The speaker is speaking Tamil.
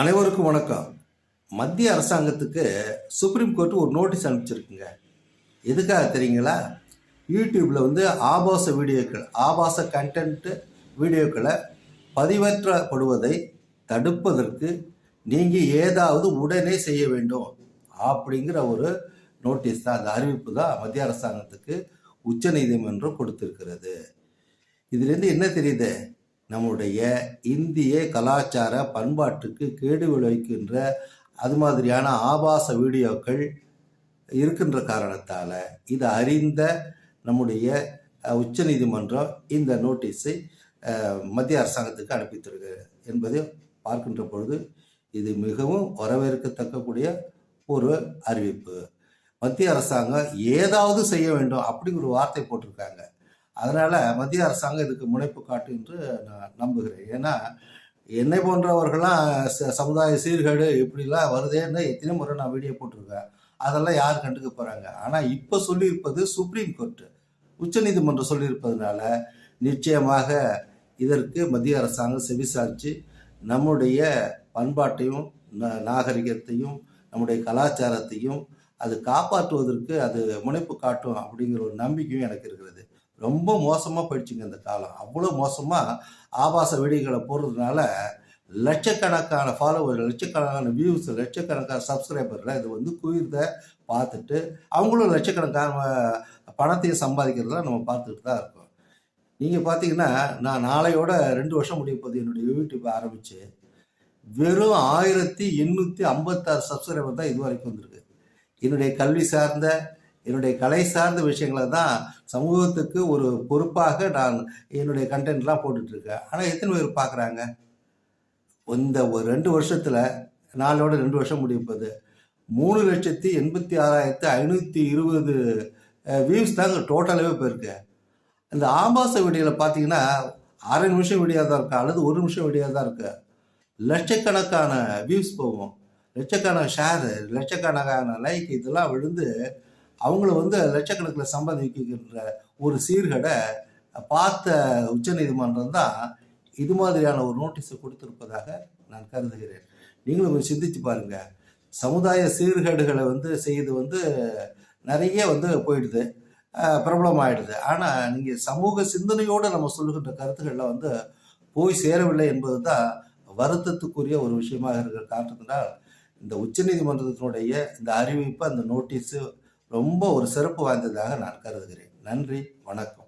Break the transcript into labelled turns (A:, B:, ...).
A: அனைவருக்கும் வணக்கம். மத்திய அரசாங்கத்துக்கு சுப்ரீம் கோர்ட் ஒரு நோட்டீஸ் அனுப்பிச்சிருக்குங்க. எதுக்காக தெரியுங்களா? யூடியூப்பில் வந்து ஆபாச வீடியோக்கள் ஆபாச கண்டென்ட்டு வீடியோக்களை பதிவேற்றப்படுவதை தடுப்பதற்கு நீங்கள் ஏதாவது உடனே செய்ய வேண்டும் அப்படிங்கிற ஒரு நோட்டீஸ் தான். அந்த அறிவிப்பு தான் மத்திய அரசாங்கத்துக்கு உச்சநீதிமன்றம் கொடுத்திருக்கிறது. இதுலேருந்து என்ன தெரியுது? நம்முடைய இந்திய கலாச்சார பண்பாட்டுக்கு கேடு விளைவிக்கின்ற அது மாதிரியான ஆபாச வீடியோக்கள் இருக்கின்ற காரணத்தால் இதை அறிந்த நம்முடைய உச்சநீதிமன்றம் இந்த நோட்டீஸை மத்திய அரசாங்கத்துக்கு அனுப்பித்திருக்கு என்பதை பார்க்கின்ற பொழுது இது மிகவும் வரவேற்கத்தக்கக்கூடிய ஒரு அறிவிப்பு. மத்திய அரசாங்கம் ஏதாவது செய்ய வேண்டும் அப்படிங்கிற ஒரு வார்த்தை போட்டிருக்காங்க. அதனால் மத்திய அரசாங்கம் இதுக்கு முனைப்பு காட்டு என்று நான் நம்புகிறேன். ஏன்னா என்னை போன்றவர்கள்லாம் ச- சமுதாய சீர்கேடு இப்படிலாம் வருதேன்னு எத்தனை முறை நான் வீடியோ போட்டிருக்கேன். அதெல்லாம் யார் கண்டுக்க போகிறாங்க ஆனால் இப்போ சொல்லியிருப்பது சுப்ரீம் கோர்ட்டு உச்சநீதிமன்றம் சொல்லியிருப்பதனால நிச்சயமாக இதற்கு மத்திய அரசாங்கம் செவிசாய்ச்சி நம்முடைய பண்பாட்டையும் ந- நாகரிகத்தையும் நம்முடைய கலாச்சாரத்தையும் அது காப்பாற்றுவதற்கு அது முனைப்பு காட்டும் அப்படிங்கிற ஒரு நம்பிக்கையும் எனக்கு இருக்கிறது. ரொம்ப மோசமாக போயிடுச்சுங்க இந்த காலம். அவ்வளோ மோசமாக ஆபாச வெடிகளை போடுறதுனால லட்சக்கணக்கான ஃபாலோவர் லட்சக்கணக்கான வியூஸ் லட்சக்கணக்கான சப்ஸ்கிரைபர்லாம் இது வந்து குயிர்த பார்த்துட்டு அவங்களும் லட்சக்கணக்கான பணத்தையும் சம்பாதிக்கிறதெல்லாம் நம்ம பார்த்துட்டு தான் இருக்கோம். நீங்கள் பார்த்தீங்கன்னா நான் நாளையோட ரெண்டு வருஷம் முடிய போது என்னுடைய யூடியூப் ஆரம்பித்து வெறும் ஆயிரத்தி எண்ணூற்றி ஐம்பத்தாறு சப்ஸ்கிரைபர் தான் இது வரைக்கும் வந்திருக்கு. என்னுடைய கல்வி சார்ந்த என்னுடைய கலை சார்ந்த விஷயங்களை தான் சமூகத்துக்கு ஒரு பொறுப்பாக நான் என்னுடைய கண்டென்ட்லாம் போட்டுட்ருக்கேன். ஆனால் எத்தனை பேர் பார்க்குறாங்க இந்த ஒரு ரெண்டு வருஷத்தில் நாளோட ரெண்டு வருஷம் முடிப்பது மூணு லட்சத்தி எண்பத்தி ஆறாயிரத்து ஐநூற்றி இருபது வியூஸ் தாங்க டோட்டலாகவே போயிருக்கு. இந்த ஆபாச வீடியோவில் பார்த்தீங்கன்னா அரை நிமிஷம் வீடியோ தான் இருக்கு? அல்லது ஒரு நிமிஷம் வீடியோ தான் இருக்குது லட்சக்கணக்கான வியூஸ் போகும். லட்சக்கணக்கான ஷேரு லட்சக்கணக்கான லைக் இதெல்லாம் விழுந்து அவங்கள வந்து லட்சக்கணக்கில் சம்பாதிக்கின்ற ஒரு சீர்கேடை பார்த்த உச்சநீதிமன்றம் தான் இது மாதிரியான ஒரு நோட்டீஸை கொடுத்திருப்பதாக நான் கருதுகிறேன். நீங்களும் கொஞ்சம் சிந்திச்சு பாருங்க. சமுதாய சீர்கேடுகளை வந்து செய்து வந்து நிறைய வந்து போயிடுது. அஹ் பிரபலம் ஆயிடுது ஆனால் நீங்கள் சமூக சிந்தனையோடு நம்ம சொல்லுகின்ற கருத்துக்களில் வந்து போய் சேரவில்லை என்பது தான் வருத்தத்துக்குரிய ஒரு விஷயமாக இருக்கிற காரணத்தினால் இந்த உச்சநீதிமன்றத்தினுடைய இந்த அறிவிப்பு அந்த நோட்டீஸு ரொம்ப ஒரு சிறப்பு வாய்ந்ததாக நான் கருதுகிறேன். நன்றி வணக்கம்.